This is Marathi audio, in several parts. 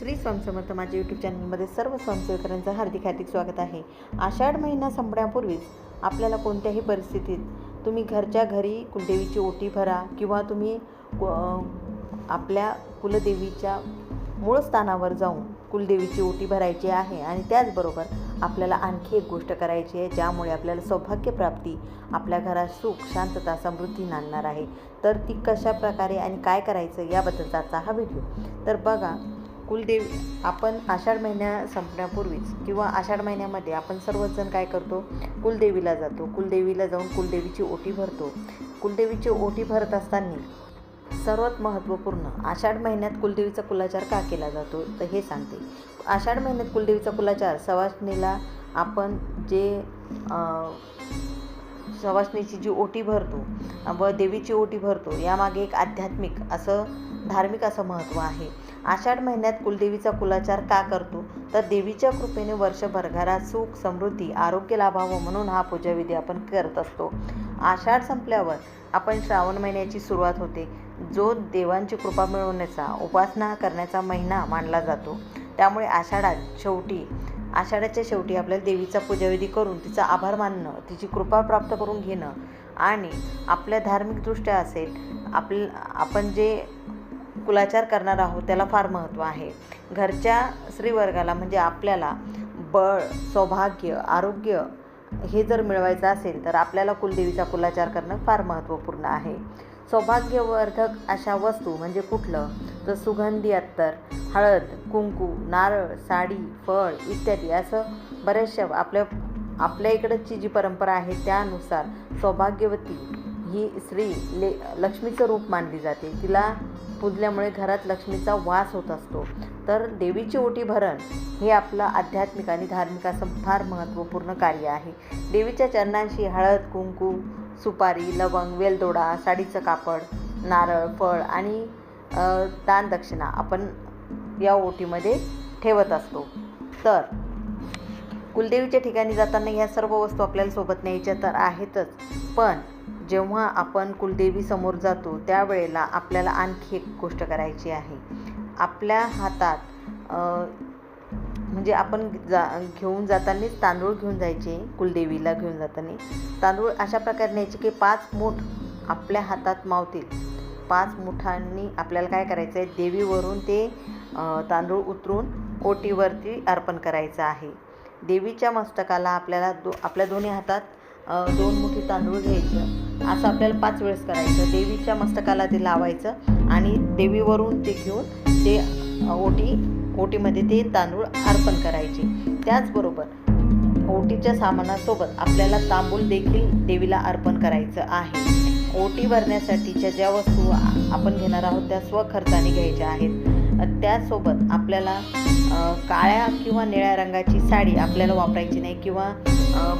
श्री स्वामसमर्थ माझ्या यूट्यूब चॅनलमध्ये सर्व स्वयंसेवकांचं हार्दिक हार्दिक स्वागत आहे. आषाढ महिना संपण्यापूर्वीच आपल्याला कोणत्याही परिस्थितीत तुम्ही घरच्या घरी कुलदेवीची ओटी भरा किंवा तुम्ही आपल्या कुलदेवीच्या मूळ स्थानावर जाऊन कुलदेवीची ओटी भरायची आहे आणि त्याचबरोबर आपल्याला आणखी एक गोष्ट करायची आहे ज्यामुळे आपल्याला सौभाग्यप्राप्ती आपल्या घरात सुख शांतता समृद्धी नांदणार आहे. तर ती कशा प्रकारे आणि काय करायचं याबद्दलचा आजचा हा व्हिडिओ. तर बघा कुलदेव आपण आषाढ महिन्या संपण्यापूर्वीच किंवा आषाढ महिन्यामध्ये आपण सर्वजण काय करतो? कुलदेवीला जातो. कुलदेवीला जाऊन कुलदेवीची ओटी भरतो. कुलदेवीची ओटी भरत असताना सर्वात महत्त्वपूर्ण आषाढ महिन्यात कुलदेवीचा कुलाचार का केला जातो? तर हे सांगते. आषाढ महिन्यात कुलदेवीचा कुलाचार सवासणीला आपण जे अं, सवासणीची जी ओटी भरतो व देवीची ओटी भरतो यामागे एक आध्यात्मिक असं धार्मिक असं महत्त्व आहे. आषाढ महिन्यात कुलदेवीचा कुलाचार का करतो? तर देवीच्या कृपेने वर्षभर घरात सुख समृद्धी आरोग्य लाभावं म्हणून हा पूजाविधी आपण करत असतो. आषाढ संपल्यावर आपण श्रावण महिन्याची सुरुवात होते. जो देवांची कृपा मिळवण्याचा उपासना करण्याचा महिना मानला जातो. त्यामुळे आषाढात शेवटी आषाढाच्या शेवटी आपल्याला देवीचा पूजाविधी करून तिचा आभार मानणं तिची कृपा प्राप्त करून घेणं आणि आपल्या धार्मिकदृष्ट्या असेल आपल आपण जे कुलाचार करणार आहोत त्याला फार महत्त्व आहे. घरच्या स्त्रीवर्गाला म्हणजे आपल्याला बळ सौभाग्य आरोग्य हे जर मिळवायचं असेल तर आपल्याला कुलदेवीचा कुलाचार करणं फार महत्त्वपूर्ण आहे. सौभाग्यवर्धक अशा वस्तू म्हणजे कुठलं? तर सुगंधी अत्तर हळद कुंकू नारळ साडी फळ इत्यादी. असं बऱ्याचशा आपल्या आपल्या इकडची जी परंपरा आहे त्यानुसार सौभाग्यवती ही स्त्री ले लक्ष्मीचं रूप मानली जाते. तिला पूजल्यामुळे घरात लक्ष्मीचा वास होत असतो. तर देवीची ओटी भरण हे आपलं आध्यात्मिक आणि धार्मिक असं फार महत्त्वपूर्ण कार्य आहे. देवीच्या चरणांशी हळद कुंकू सुपारी लवंग वेलदोडा साडीचं कापड नारळ फळ आणि दानदक्षिणा आपण या ओटीमध्ये ठेवत असतो. तर कुलदेवीच्या ठिकाणी जाताना ह्या सर्व वस्तू आपल्याला सोबत न्यायच्या तर आहेतच. पण जेव्हा आपण कुलदेवी समोर जातो त्यावेळेला आपल्याला आणखी एक गोष्ट करायची आहे. आपल्या हातात म्हणजे आपण जा घेऊन जातानाच तांदूळ घेऊन जायचे कुलदेवीला घेऊन जाताना. तांदूळ अशा प्रकारे न्यायचे की पाच मूठ आपल्या हातात मावतील. पाच मुठांनी आपल्याला काय करायचं आहे देवीवरून ते तांदूळ उतरून ओटीवरती अर्पण करायचं आहे. देवीच्या मस्तकाला आपल्याला दो आपल्या दोन्ही हातात दोन मुठी तांदूळ घ्यायचं. असं आपल्याला पाच वेळेस करायचं. देवीच्या मस्तकाला ते लावायचं आणि देवीवरून ते घेऊन ते ओटी ओटीमध्ये ते तांदूळ अर्पण करायचे. त्याचबरोबर ओटीच्या सामानासोबत आपल्याला तांबूल देखील देवीला अर्पण करायचं आहे. ओटी भरण्यासाठीच्या ज्या वस्तू आपण घेणार आहोत त्या स्वखर्चाने घ्यायच्या आहेत. त्यासोबत त्याचसोबत आपल्याला काळ्या किंवा निळ्या रंगाची साडी आपल्याला वापरायची नाही किंवा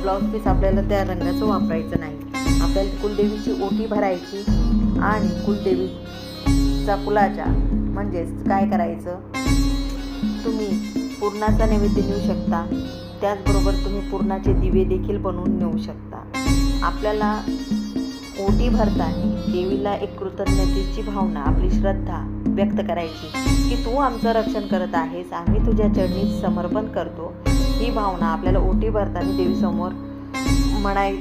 ब्लाऊज पीस आपल्याला त्या रंगाचं वापरायचं नाही. आपल्याला कुलदेवीची ओटी भरायची आणि कुलदेवीचा कुलाचा म्हणजेच काय करायचं? तुम्ही पूर्णाचा नैवेद्य नेऊ शकता. त्याचबरोबर तुम्ही पूर्णाचे दिवे देखील बनवून नेऊ शकता. आपल्याला ओटी भरताना देवीला एक कृतज्ञतेची भावना आपली श्रद्धा व्यक्त करायची की तू आमचं रक्षण करत आहेस. आम्ही तुझ्या चरणी समर्पण करतो. ही भावना आपल्याला ओटी भरताना देवीसमोर म्हणाय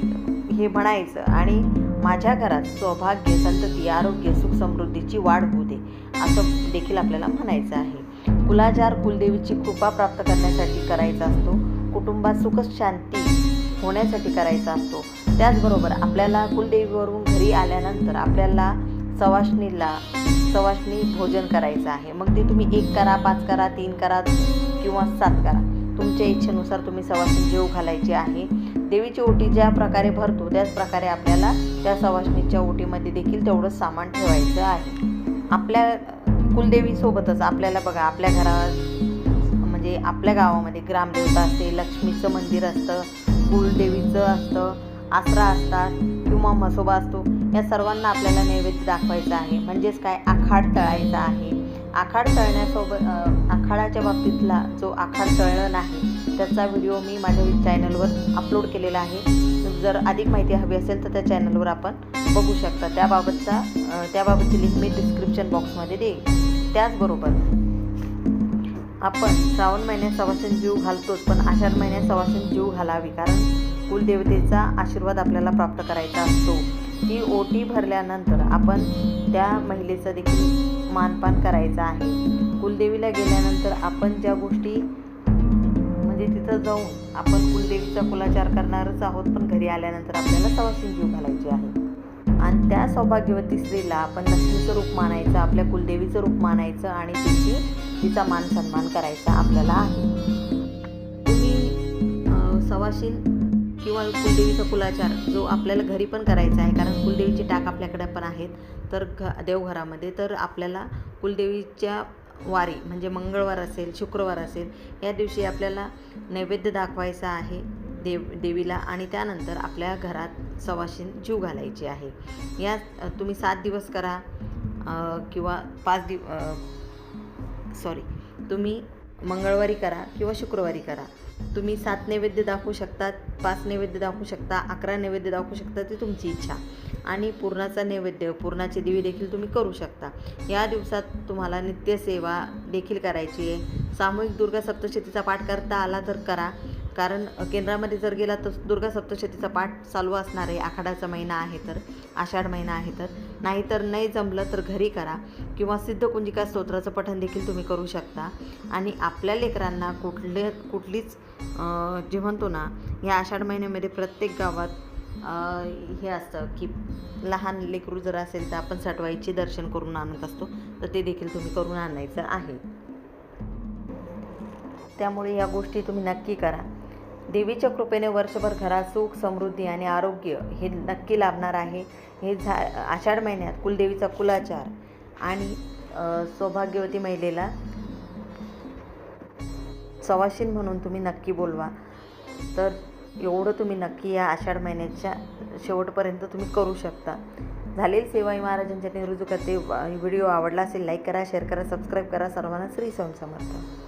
हे म्हणायचं आणि माझ्या घरात सौभाग्य संतती आरोग्य सुख समृद्धीची वाढ होऊ दे असं देखील आपल्याला म्हणायचं आहे. कुलाचार कुलदेवीची कृपा प्राप्त करण्यासाठी करायचा असतो. कुटुंबात सुख शांती होण्यासाठी करायचा असतो. त्याचबरोबर आपल्याला कुलदेवीवरून घरी आल्यानंतर आपल्याला सवाष्णीला सवाशणी भोजन करायचं आहे. मग ते तुम्ही एक करा पाच करा तीन करा किंवा सात करा. तुमच्या इच्छेनुसार तुम्ही सवाशणी जेव घालायची आहे. देवीची ओटी ज्या प्रकारे भरतो त्याच प्रकारे आपल्याला त्या सवाष्णीच्या ओटीमध्ये देखील तेवढंच सामान ठेवायचं आहे. आपल्या कुलदेवीसोबतच आपल्याला बघा आपल्या घरात म्हणजे आपल्या गावामध्ये ग्रामदेवता असते लक्ष्मीचं मंदिर असतं कुलदेवीचं असतं आसरा असतात किंवा म्हसोबा असतो या सर्वांना आपल्याला नैवेद्य दाखवायचा आहे. म्हणजेच काय? आखाड तळायचा आहे. आखाड तळण्यासोबत आखाडाच्या बाबतीतला जो आखाड तळलं नाही त्याचा व्हिडिओ मी माझ्या चॅनलवर अपलोड केलेला आहे. जर अधिक माहिती हवी असेल तर त्या चॅनलवर आपण बघू शकता. त्याबाबतचा त्याबाबतची लिंक मी डिस्क्रिप्शन बॉक्समध्ये देईल त्याचबरोबर आपण श्रावण महिन्यात सवासन जीव घालतोच पण आषाढ महिन्यात सवासन जीव घालावी कारण कुलदेवतेचा आशीर्वाद आपल्याला प्राप्त करायचा असतो. ती ओटी भरल्यानंतर आपण त्या महिलेचं देखील मानपान करायचं आहे. कुलदेवीला गेल्यानंतर आपण ज्या गोष्टी म्हणजे तिथं जाऊन आपण कुलदेवीचा कुलाचार करणारच आहोत पण घरी आल्यानंतर आपल्याला सवासीन जीव घालायचे आहे. आणि त्या सौभाग्यवती स्त्रीला आपण लक्ष्मीचं रूप मानायचं आपल्या कुलदेवीचं रूप मानायचं आणि तिची तिचा मान सन्मान करायचा आपल्याला आहे. तुम्ही सवाशील सवाशीन किंवा कुलदेवीचा कुलाचार जो आपल्याला घरी पण करायचा आहे कारण कुलदेवीचे टाक आपल्याकडे पण आहेत तर घ देवघरामध्ये तर आपल्याला कुलदेवीच्या वारी म्हणजे मंगळवार असेल शुक्रवार असेल या दिवशी आपल्याला नैवेद्य दाखवायचा आहे देव देवीला आणि त्यानंतर आपल्या घरात सवाशीन जीव घालायची आहे. या तुम्ही सात दिवस करा किंवा पाच दिव सॉरी तुम्ही मंगळवारी करा किंवा शुक्रवारी करा. तुम्ही सात नैवेद्य दाखवू शकता पाच नैवेद्य दाखवू शकता अकरा नैवेद्य दाखवू शकता ती तुमची इच्छा. आणि पूर्णाचा नैवेद्य पूर्णाची देवी देखील तुम्ही करू शकता. या दिवसात तुम्हाला नित्यसेवा देखील करायची आहे. सामूहिक दुर्गा सप्तशतीचा पाठ करता आला तर करा. कारण केंद्रामध्ये जर गेला तर दुर्गा सप्तशतीचा पाठ चालू असणार आहे. आखाडाचा महिना आहे तर आषाढ महिना आहे तर. नाहीतर नाही जमलं तर घरी करा. किंवा सिद्धकुंजिका स्तोत्राचं पठण देखील तुम्ही करू शकता. आणि आपल्या लेकरांना कुठले कुठलीच जे म्हणतो ना या आषाढ महिन्यामध्ये प्रत्येक गावात हे असतं की लहान लेकरू जर असेल तर आपण सटवाईचे दर्शन करून आणत असतो तर ते देखील तुम्ही करून आणायचं आहे. त्यामुळे या गोष्टी तुम्ही नक्की करा. देवीच्या कृपेने वर्षभर घरात सुख समृद्धी आणि आरोग्य हे नक्की लाभणार आहे. हे झा आषाढ महिन्यात कुलदेवीचा कुलाचार आणि सौभाग्यवती महिलेला सवाशीन म्हणून तुम्ही नक्की बोलवा. तर एवढं तुम्ही नक्की या आषाढ महिन्याच्या शेवटपर्यंत तुम्ही करू शकता. झालेली सेवाई महाराजांच्या रुजू करते व्हिडिओ आवडला असेल लाईक करा शेअर करा सबस्क्राईब करा. सर्वांना श्री स्वामी समर्थ.